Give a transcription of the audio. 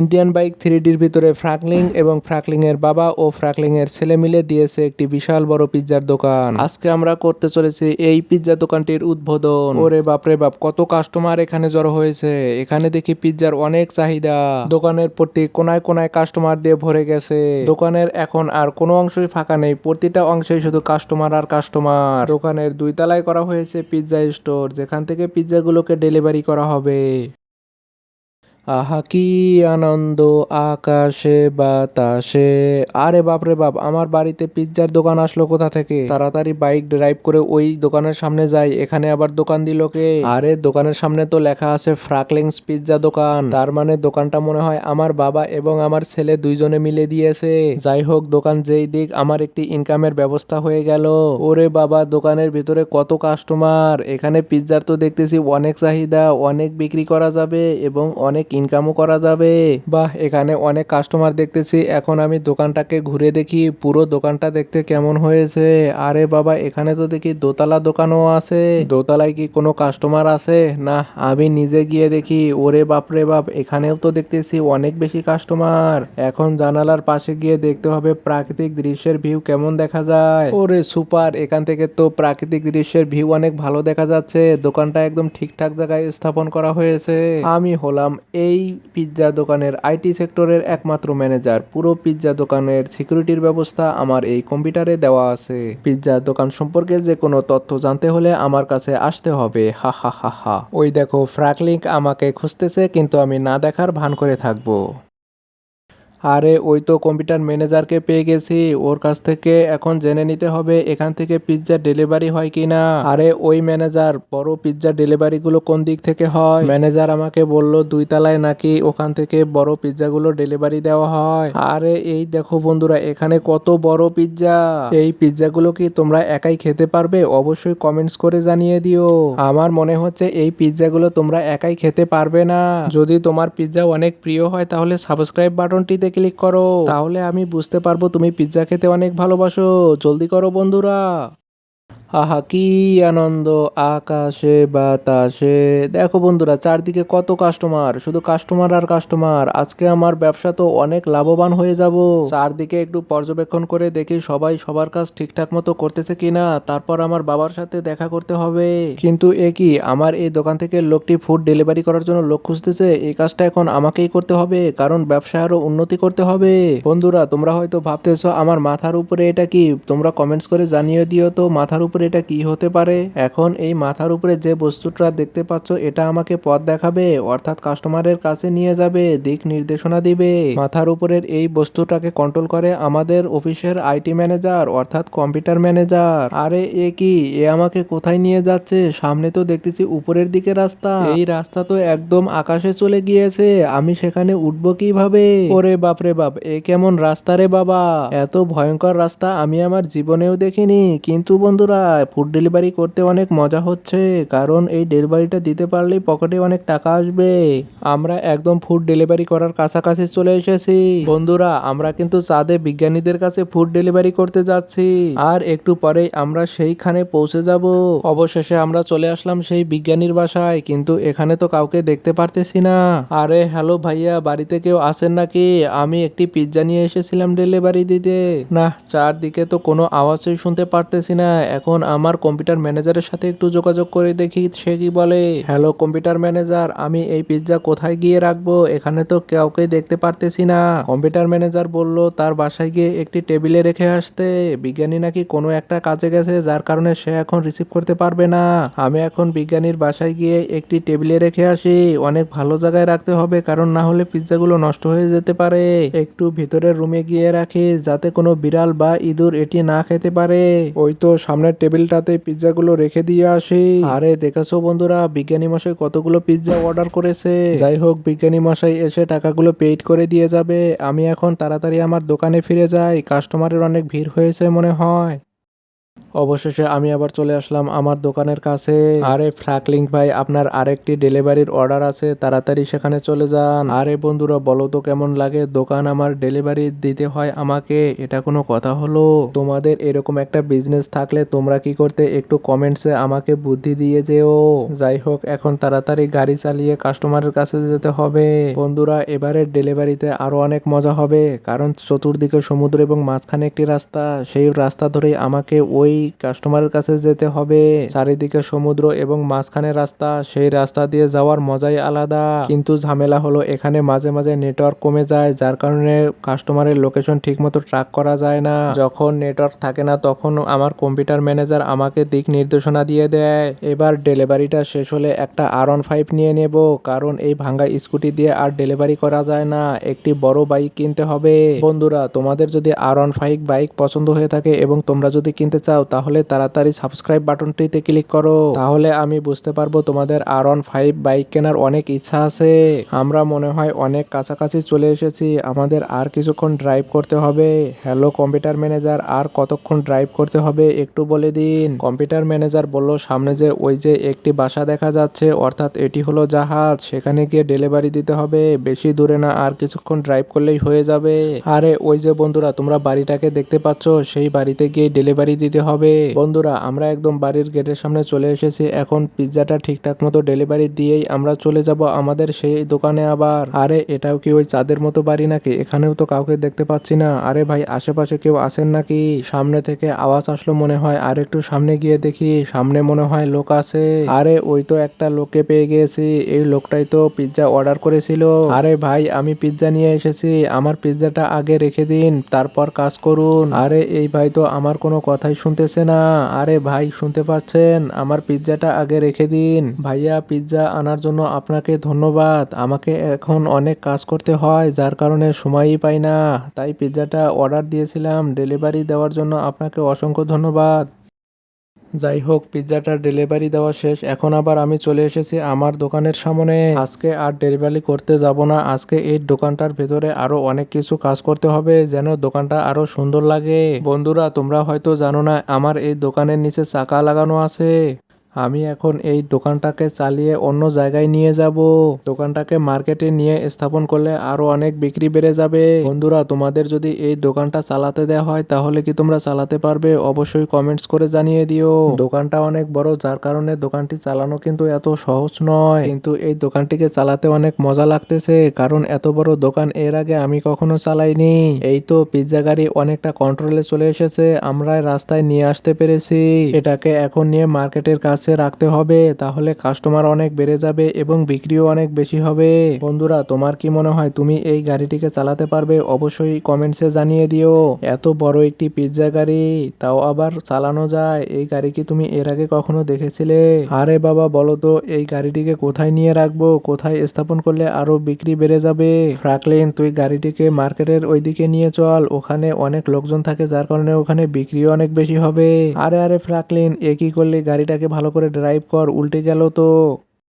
Indian bike three ডির ভিতরে ফ্রাকলিং এবং ফ্রাকলিং এর বাবা ও ফ্রাকলিং এর ছেলে মিলে দিয়েছে একটি বিশাল বড় পিৎজার দোকান। আজকে আমরা করতে চলেছি এই পিৎজা দোকানটির উদ্বোধন। ওরে বাপরে বাপ, কত কাস্টমার এখানে জড়ো হয়েছে। এখানে দেখি পিৎজার অনেক চাহিদা। দোকানের প্রতি কোনায় কোনায় কাস্টমার দিয়ে ভরে গেছে। দোকানের এখন আর কোনো অংশই ফাঁকা নেই। প্রতিটা অংশেই শুধু কাস্টমার আর কাস্টমার দোকানের দুই তলায় করা হয়েছে পিৎজা স্টোর, যেখান থেকে পিৎজাগুলোকে ডেলিভারি করা হবে। আহা, কি আনন্দ, আকাশে বাতাসে। আরে বাপরে বাপ, আমার বাড়িতে পিৎজার দোকান আসলো কোথা থেকে? তাড়াতাড়ি বাইক ড্রাইভ করে ওই দোকানের সামনে যাই, এখানে আবার দোকান দিল কে? আরে, দোকানের সামনে তো লেখা আছে ফ্রাকলিংস পিৎজা দোকান। তার মানে দোকানটা মনে হয় আমার বাবা এবং আমার ছেলে দুইজনে মিলে দিয়েছে। যাই হোক, দোকান যেই দিক, আমার একটি ইনকামের ব্যবস্থা হয়ে গেল। ওরে বাবা, দোকানের ভিতরে কত কাস্টমার এখানে পিৎজার তো দেখতেছি অনেক চাহিদা, অনেক বিক্রি করা যাবে এবং অনেক ইনকামও করা যাবে। বাহ, এখানে অনেক কাস্টমার দেখতেছি। এখন আমি দোকানটাকে ঘুরে দেখি। পুরো দোকানটা দেখতে কেমন হয়েছে। আরে বাবা, এখানে তো দেখি দোতলা দোকানও আছে। দোতলায় কি কোনো কাস্টমার আছে? না, আমি নিজে গিয়ে দেখি। ওরে বাপরে বাপ, এখানেও তো দেখতেছি অনেক বেশি কাস্টমার এখন জানালার পাশে গিয়ে দেখতে হবে প্রাকৃতিক দৃশ্যের ভিউ কেমন দেখা যায়। ওরে সুপার, এখান থেকে তো প্রাকৃতিক দৃশ্যের ভিউ অনেক ভালো দেখা যাচ্ছে। দোকানটা একদম ঠিকঠাক জায়গায় স্থাপন করা হয়েছে। আমি হলাম এই পিৎজা দোকানের আইটি সেক্টরের একমাত্র ম্যানেজার। পুরো পিৎজা দোকানের সিকিউরিটির ব্যবস্থা আমার এই কম্পিউটারে দেওয়া আছে। পিৎজা দোকান সম্পর্কে যে কোনো তথ্য জানতে হলে আমার কাছে আসতে হবে। হা হা হা হা। ওই দেখো ফ্র্যাকলিঙ্ক আমাকে খুঁজতেছে, কিন্তু আমি না দেখার ভান করে থাকব। আরে, ওই তো কম্পিউটার ম্যানেজারকে পেয়ে গেছি। ওর কাছ থেকে এখন জেনে নিতে হবে, এখান থেকে পিৎজা ডেলিভারি হয় কিনা। আরে, ওই ম্যানেজার বড় পিৎজা ডেলিভারি গুলো কোন দিক থেকে হয়? ম্যানেজার আমাকে বলল, দুই তলায় নাকি ওখান থেকে বড় পিৎজা গুলো ডেলিভারি দেওয়া হয়। আরে, এই দেখো বন্ধুরা, এখানে কত বড় পিৎজা এই পিৎজা গুলো কি তোমরা একাই খেতে পারবে? অবশ্যই কমেন্টস করে জানিয়ে দিও। আমার মনে হচ্ছে এই পিৎজা গুলো তোমরা একাই খেতে পারবে না। যদি তোমার পিৎজা অনেক প্রিয় হয়, তাহলে সাবস্ক্রাইব বাটনটিতে ক্লিক করো। তাহলে আমি বুঝতে পারব তুমি পিৎজা খেতে অনেক ভালোবাসো। জলদি করো বন্ধুরা। আহা, কি আনন্দ, আকাশে, বাতাসে। দেখো বন্ধুরা, চারদিকে কত কাস্টমার শুধু কাস্টমার আর কাস্টমার আজকে আমার ব্যবসা তো অনেক লাভবান হয়ে যাব। চারদিকে একটু পর্যবেক্ষণ করে দেখি সবাই সবার কাজ ঠিকঠাক মতো করতেছে কিনা। তারপর আমার বাবার সাথে দেখা করতে হবে। কিন্তু এ কি, আমার এই দোকান থেকে লোকটি ফুড ডেলিভারি করার জন্য লোক খুঁজতেছে। এই কাজটা এখন আমাকেই করতে হবে, কারণ ব্যবসা আরও উন্নতি করতে হবে। বন্ধুরা, তোমরা হয়তো ভাবতেছো, আমার মাথার উপরে এটা কি? তোমরা কমেন্টস করে জানিয়ে দিও তো, মাথার উপরে এটা কি হতে পারে? এখন এই মাথার উপরে যে বস্তুটা দেখতে পাচ্ছ, এটা আমাকে পথ দেখাবে, অর্থাৎ কাস্টমারের কাছে নিয়ে যাবে, দিক নির্দেশনা দিবে। মাথার উপরের এই বস্তুটাকে কন্ট্রোল করে আমাদের অফিসের আইটি ম্যানেজার, অর্থাৎ কম্পিউটার ম্যানেজার আরে, এ কি? এ আমাকে কোথায় নিয়ে যাচ্ছে? সামনে তো দেখতেছি উপরের দিকে রাস্তা। এই রাস্তা তো একদম আকাশে চলে গিয়েছে, আমি সেখানে উঠবো কীভাবে? ওরে বাপরে বাপ, এ কেমন রাস্তা রে বাবা। এত ভয়ঙ্কর রাস্তা আমি আমার জীবনেও দেখিনি। কিন্তু বন্ধুরা ফুড ডেলিভারি করতে অনেক মজা হচ্ছে, কারণ এই ডেলিভারিটা দিতে পারলেই পকেটে অনেক টাকা আসবে। আমরা একদম ফুড ডেলিভারি করার কাছাকাছি চলে এসেছি। বন্ধুরা, আমরা কিন্তু চাঁদে বিজ্ঞানীদের কাছে ফুড ডেলিভারি করতে যাচ্ছি। আর একটু পরেই আমরা সেইখানে পৌঁছে যাব। অবশেষে আমরা চলে আসলাম সেই বিজ্ঞানীর বাসায়, কিন্তু এখানে তো কাউকে দেখতে পারতেছি না। আরে, হ্যালো ভাইয়া, বাড়িতে কেউ আছেন নাকি? আমি একটি পিৎজা নিয়ে এসেছিলাম ডেলিভারি দিতে। না চারদিকে তো কোনো আওয়াজই শুনতে পারতেছি না। এখন আমার কম্পিউটার ম্যানেজারের সাথে একটু যোগাযোগ করে দেখি, সে কি বলে হ্যালো কম্পিউটার ম্যানেজার আমি এই পিৎজা কোথায় গিয়ে রাখব? এখানে তো কাউকে দেখতে পারতেছি না। কম্পিউটার ম্যানেজার বলল, তার বাসায় গিয়ে একটি টেবিলে রেখে আসতে। বিজ্ঞানী নাকি কোনো একটা কাজে গেছে, যার কারণে সে এখন রিসিভ করতে পারবে না। আমি এখন বিজ্ঞানীর বাসায় গিয়ে একটি টেবিলে রেখে আসি। অনেক ভালো জায়গায় রাখতে হবে, কারণ না হলে পিৎজাগুলো নষ্ট হয়ে যেতে পারে। একটু ভিতরের রুমে গিয়ে রাখি, যাতে কোনো বিড়াল বা ইঁদুর এটি না খেতে পারে। ওই তো সামনের টেবিলটাতে পিৎজাগুলো রেখে দিয়ে আসি। আরে দেখেছ বন্ধুরা, বিজ্ঞানী মশাই কতগুলো পিৎজা অর্ডার করেছে। যাই হোক, বিজ্ঞানী মশাই এসে টাকাগুলো পেইড করে দিয়ে যাবে। আমি এখন তাড়াতাড়ি আমার দোকানে ফিরে যাই। কাস্টমারের অনেক ভিড় হয়েছে মনে হয়। অবশেষে আমি আবার চলে আসলাম আমার দোকানের কাছে। আরে ফ্রাকলিং ভাই, আপনার আরেকটি ডেলিভারির অর্ডার আছে, তাড়াতাড়ি সেখানে চলে যান। আরে বন্ধুরা, বলো তো কেমন লাগে? দোকান আমার ডেলিভারি দিতে হয় আমাকে, এটা কোনো কথা হলো? তোমাদের এরকম একটা বিজনেস থাকলে তোমরা কি করতে, একটু কমেন্টসে আমাকে বুদ্ধি দিয়ে যেও। যাই হোক, এখন তাড়াতাড়ি গাড়ি চালিয়ে কাস্টমারের কাছে যেতে হবে। বন্ধুরা এবারের ডেলিভারিতে আরও অনেক মজা হবে, কারণ চতুর্দিকে সমুদ্র এবং মাঝখানে একটি রাস্তা, সেই রাস্তা ধরেই আমাকে ওই কাস্টমারের কাছে যেতে হবে। চারিদিকে সমুদ্র এবং মাঝখানে রাস্তা। সেই রাস্তা দিয়ে যাওয়ার মজাই আলাদা। কিন্তু ঝামেলা হলো, এখানে মাঝে মাঝে নেটওয়ার্ক কমে যায়, যার কারণে কাস্টমারের লোকেশন ঠিকমতো ট্র্যাক করা যায় না। যখন নেটওয়ার্ক থাকে না, তখন আমার কম্পিউটার ম্যানেজার আমাকে দিক নির্দেশনা দিয়ে দেয়। এবার ডেলিভারিটা শেষ হলে একটা আর ওয়ান ফাইভ নিয়ে নেব, কারণ এই ভাঙ্গা স্কুটি দিয়ে আর ডেলিভারি করা যায় না। একটি বড় বাইক কিনতে হবে। বন্ধুরা, তোমাদের যদি আর ওয়ান ফাইভ বাইক পছন্দ হয়ে থাকে এবং তোমরা যদি কিনতে চাও তাহলে তাড়াতাড়ি সাবস্ক্রাইব বাটনটিতে ক্লিক করো। তাহলে আমি বুঝতে পারব তোমাদের আর ওয়ান ফাইভ বাইক কেনার অনেক ইচ্ছা আছে। আমরা মনে হয় অনেক কাছাকাছি চলে এসেছি। আমাদের আর কিছুক্ষণ ড্রাইভ করতে হবে। হ্যালো কম্পিউটার ম্যানেজার আর কতক্ষণ ড্রাইভ করতে হবে একটু বলে দিন। কম্পিউটার ম্যানেজার বলল, সামনে যে ওই যে একটি বাসা দেখা যাচ্ছে, অর্থাৎ এটি হলো জাহাজ। সেখানে গিয়ে ডেলিভারি দিতে হবে। বেশি দূরে না, আর কিছুক্ষণ ড্রাইভ করলেই হয়ে যাবে। আরে, ওই যে বন্ধুরা, তোমরা বাড়িটাকে দেখতে পাচ্ছ? সেই বাড়িতে গিয়ে ডেলিভারি দিতে হবে। বন্ধুরা, আমরা একদম বাড়ির গেটের সামনে চলে এসেছি। এখন পিৎজাটা ঠিকঠাক মতো ডেলিভারি দিয়েই আমরা চলে যাব আমাদের সেই দোকানে আবার। আরে, এটাও কি ওই চাঁদের মতো বাড়ি নাকি? এখানেও তো কাউকে দেখতে পাচ্ছি না। আরে ভাই, আশেপাশে কেউ আসেন নাকি? সামনে থেকে আওয়াজ আসলো মনে হয়। আর একটু সামনে গিয়ে দেখি, সামনে মনে হয় লোক আছে। আরে, ওই তো একটা লোককে পেয়ে গিয়েছি। এই লোকটাই তো পিৎজা অর্ডার করেছিল। আরে ভাই, আমি পিৎজা নিয়ে এসেছি। আমার পিৎজাটা আগে রেখে দিন, তারপর কাজ করুন। আরে, এই ভাই তো আমার কোনো কথাই শুনতেছে না, আরে ভাই, শুনতে পাচ্ছেন? আমার পিৎজাটা আগে রেখে দিন। ভাইয়া, পিৎজা আনার জন্য আপনাকে ধন্যবাদ। আমাকে এখন অনেক কাজ করতে হয়, যার কারণে সময়ই পাই না। তাই পিৎজাটা অর্ডার দিয়েছিলাম। ডেলিভারি দেওয়ার জন্য আপনাকে অসংখ্য ধন্যবাদ। যাই হোক, পিৎজাটার ডেলিভারি দেওয়া শেষ। এখন আবার আমি চলে এসেছি আমার দোকানের সামনে। আজকে আর ডেলিভারি করতে যাব না। আজকে এই দোকানটার ভেতরে আরও অনেক কিছু কাজ করতে হবে, যেন দোকানটা আরও সুন্দর লাগে। বন্ধুরা, তোমরা হয়তো জানো না, আমার এই দোকানের নিচে চাকা লাগানো আছে। আমি এখন এই দোকানটাকে চালিয়ে অন্য জায়গায় নিয়ে যাব। দোকানটাকে মার্কেটে নিয়ে স্থাপন করলে আরও অনেক বিক্রি বেড়ে যাবে। বন্ধুরা, তোমাদের যদি এই দোকানটা চালাতে দেওয়া হয়, তাহলে কি তোমরা চালাতে পারবে? অবশ্যই কমেন্টস করে জানিয়ে দিও। দোকানটা অনেক বড়, যার কারণে দোকানটি চালানো কিন্তু এত সহজ নয়। কিন্তু এই দোকানটিকে চালাতে অনেক মজা লাগতেছে, কারণ এত বড় দোকান এর আগে আমি কখনো চালাইনি। এই তো পিৎজা গাড়ি অনেকটা কন্ট্রোলে চলে এসেছে আমরা রাস্তায় নিয়ে আসতে পেরেছি। এটাকে এখন নিয়ে মার্কেটের কাছে রাখতে হবে, তাহলে কাস্টমার অনেক বেড়ে যাবে এবং বিক্রিও অনেক বেশি হবে। বন্ধুরা, তোমার কি মনে হয় তুমি এই গাড়িটিকে চালাতে পারবে? অবশ্যই কমেন্টসে জানিয়ে দিও। এত বড় একটি পিৎজা গাড়ি, তাও আবার চালানো যায়। এই গাড়ি কি তুমি এর আগে কখনো দেখেছিলে? আরে বাবা, বলো তো, এই গাড়িটিকে কোথায় নিয়ে রাখব? কোথায় স্থাপন করলে আরও বিক্রি বেড়ে যাবে? ফ্রাকলিন তুই গাড়িটিকে মার্কেটের ওইদিকে নিয়ে চল। ওখানে অনেক লোকজন থাকে, যার কারণে ওখানে বিক্রিও অনেক বেশি হবে। আরে আরে ফ্রাকলিন এ কি করলে? গাড়িটাকে ভালো করে ড্রাইভ কর উল্টে গেল তো